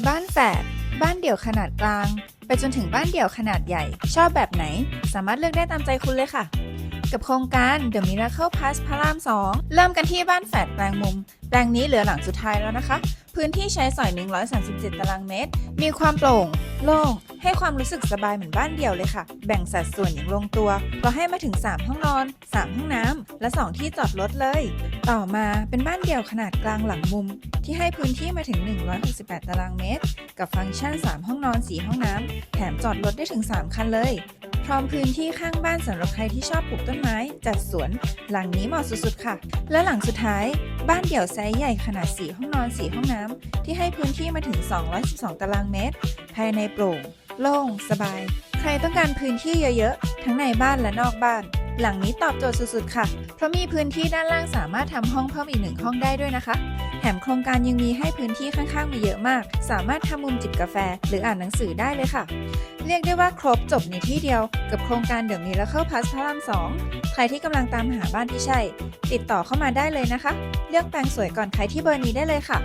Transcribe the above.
จะบ้านแฝด บ้านเดี่ยวขนาดกลาง ไปจนถึงบ้านเดี่ยวขนาดใหญ่ ชอบแบบไหน สามารถเลือกได้ตามใจคุณเลยค่ะ กับโครงการ The Miracle Pass พระราม 2 เริ่มกันที่บ้านแฝดแปลงมุม แปลงนี้เหลือหลังสุดท้ายแล้วนะคะ พื้นที่ใช้สอย 137 ตารางเมตร มีความโปร่ง โล่ง ให้ความรู้สึกสบายเหมือนบ้านเดี่ยวเลยค่ะ แบ่งสัดส่วนอย่างลงตัว ก็ให้มาถึง 3 ห้องนอน 3 ห้องน้ำและ 2 ที่จอดรถเลย ต่อมาเป็นบ้านเดี่ยวขนาดกลางหลังมุม ที่ให้พื้นที่มาถึง 168 ตารางเมตร กับฟังก์ชัน 3 ห้องนอน 4 ห้องน้ำแถมจอดรถได้ถึง 3 คันเลย พร้อมพื้นที่ข้างบ้านสำหรับใครที่ชอบปลูกต้นไม้ จัดสวน หลังนี้เหมาะสุดๆค่ะ และหลังสุดท้ายบ้านเดี่ยวไซส์ใหญ่ขนาด 4 ห้องนอน 4 ห้องน้ำ ที่ให้พื้นที่มาถึง 212 ตารางเมตร ภายในโปร่ง โล่ง สบาย ใครต้องการพื้นที่เยอะๆ ทั้งในบ้านและนอกบ้าน หลังนี้ตอบโจทย์สุดๆ ค่ะ เพราะมีพื้นที่ด้านล่างสามารถทำห้องเพิ่มอีกหนึ่งห้องได้ด้วยนะคะ แถมโครงการยังมีให้พื้นที่ข้างๆมาเยอะมาก สามารถทำมุมจิบกาแฟ หรืออ่านหนังสือได้เลยค่ะ เรียกได้ว่าครบจบในที่เดียว กับโครงการเด e m มิ r เคิลพ s สพระราม2ใครที่กำลังตามหาบ้านที่ใช่ ติดต่อเข้ามาได้เลยนะคะ เลือกแปลงสวยก่อนใครที่เบอร์นี้ได้เลยค่ะ